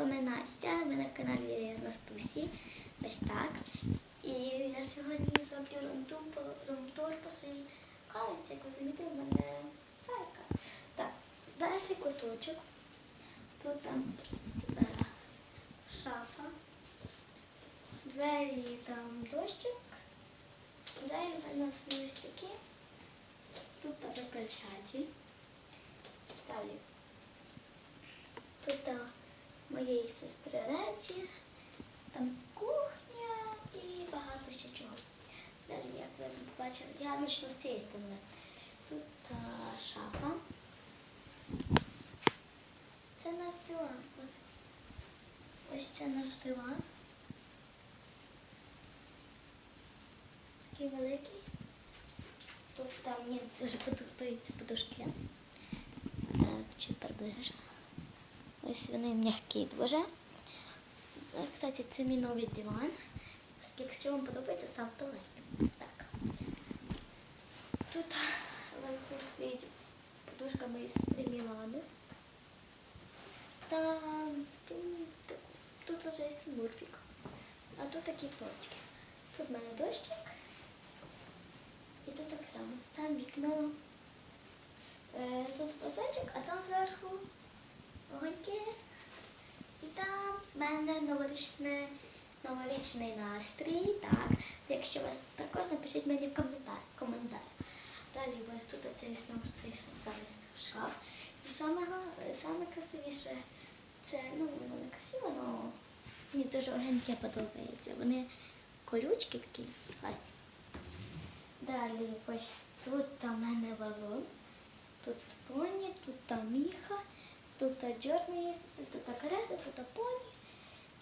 вами Настя, ви на каналі Настусі. Ось так. І я сьогодні зроблю румтур, по своїй кавиці, як ви замітили, в мене сайка. Так, перший куточок. Тут там е, шафа, двері там дощик, двері в мене ось такі. Тут переключатель. Далі. Тут а, моєї сестри речі, там кухня і багато ще чого. Далі, як ви бачили, я почну з цієї сторони. Тут а, шафа. Це наш диван. Ось це наш диван. Такий великий. Тут там мені дуже подобаються подушки. Зараз чуть приближу. Ось вони м'які дуже. Е, Кстати, це мій новий диван. Якщо вам подобається, ставте лайк. Так. Тут подушка моєї сестри Мілани. Там тут, тут вже є смурфік. А тут такі полочки. Тут в мене дощик. І тут так само. Там вікно. Е, тут вазончик, а там зверху огоньки. І там в мене новорічний, новорічний настрій. Так. Якщо у вас також напишіть мені в коментар. коментар. Далі ось тут цей знову цей шкаф. І саме, саме красивіше це, ну, воно не красиво, але мені дуже огоньки подобається. Вони колючки такі класні. Далі ось тут в мене вазон, тут поні, тут там міха, тут джорні, тут карета, тут поні,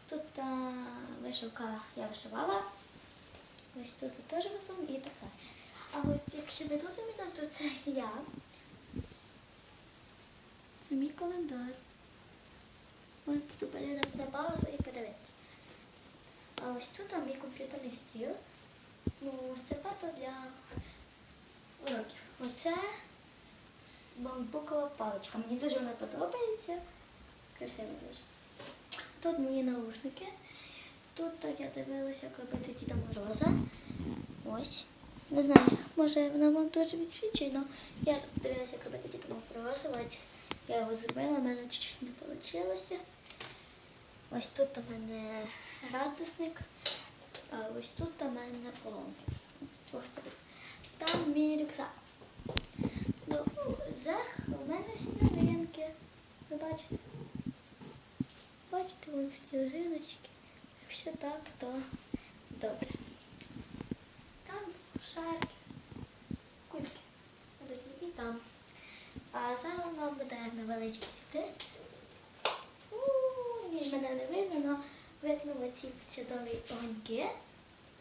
тут вишивка я вишивала. Ось тут теж вазон і так далі. А ось якщо ви тут замітили, то це я. Це мій календар. Можете тут на паузу і подивитися. А ось тут мій комп'ютерний стіл. Ну, це карта для уроків. Оце бамбукова паличка. Мені дуже вона подобається. Красиво дуже. Тут мої наушники. Тут так я дивилася, як робити Діда Мороза. Ось. Не знаю, може вона вам дуже відсвічує, але я дивилася, як робити Діда Мороза. Ось я його зробила, в мене чуть-чуть не вийшло. Ось тут у мене градусник. А ось тут у мене полон. З двох сторон. Там мій рюкзак. Ну, зверху у мене сніжинки. Ви бачите? Бачите, вон сніжиночки. Якщо так, то добре. Там шарики, кульки. І там. А зараз вам буде невеличкий сюрприз. Він мене не видно, але видно оці чудові огоньки.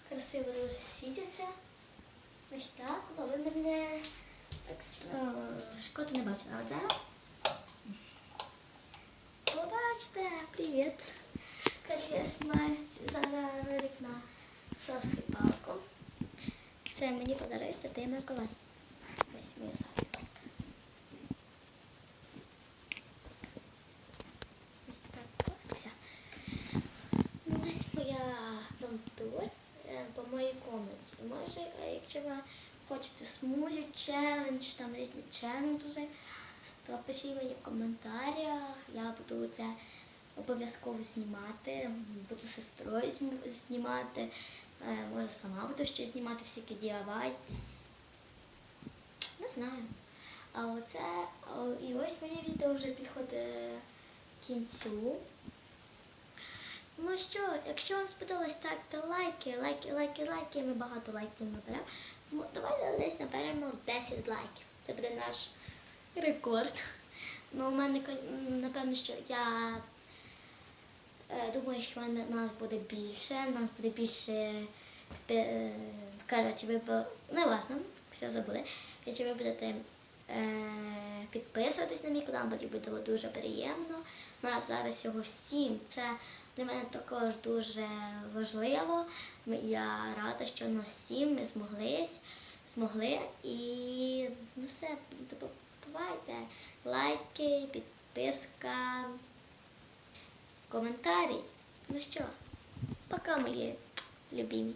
Красиво дуже світяться. Ось так, але мене так, шкода не бачила. А от зараз. Побачите, привіт. Зараз ролик на селфі палку. Це мені подарує Святий Миколай. Ось селфі палка. Ось так, все. Ось моя е, по моїй комнаті. Може, якщо ви хочете смузі челендж, там різні челенджі, то пишіть мені в коментарях. Я буду це обов'язково знімати. Буду сестрою знімати. Е, Може, сама буду щось знімати, всякі DIY. Не знаю. А оце, і ось моє відео вже підходить кінцю. Ну що, якщо вам сподобалось, ставте лайки, лайки, лайки, лайки. Ми багато лайків наберемо. Ну, давайте десь наберемо 10 лайків. Це буде наш рекорд. Ну, у мене, напевно, що я е, думаю, що нас буде більше, нас буде більше. е, Коротше, ви не важно, все забули. Якщо ви будете е, підписуватись на мій канал, буде дуже приємно. У нас зараз всього всім. Це для мене також дуже важливо. Я рада, що нас всім ми змогли, змогли. І ну все, не. Лайки, підписка. коментарі. Ну що, пока, мої любимі.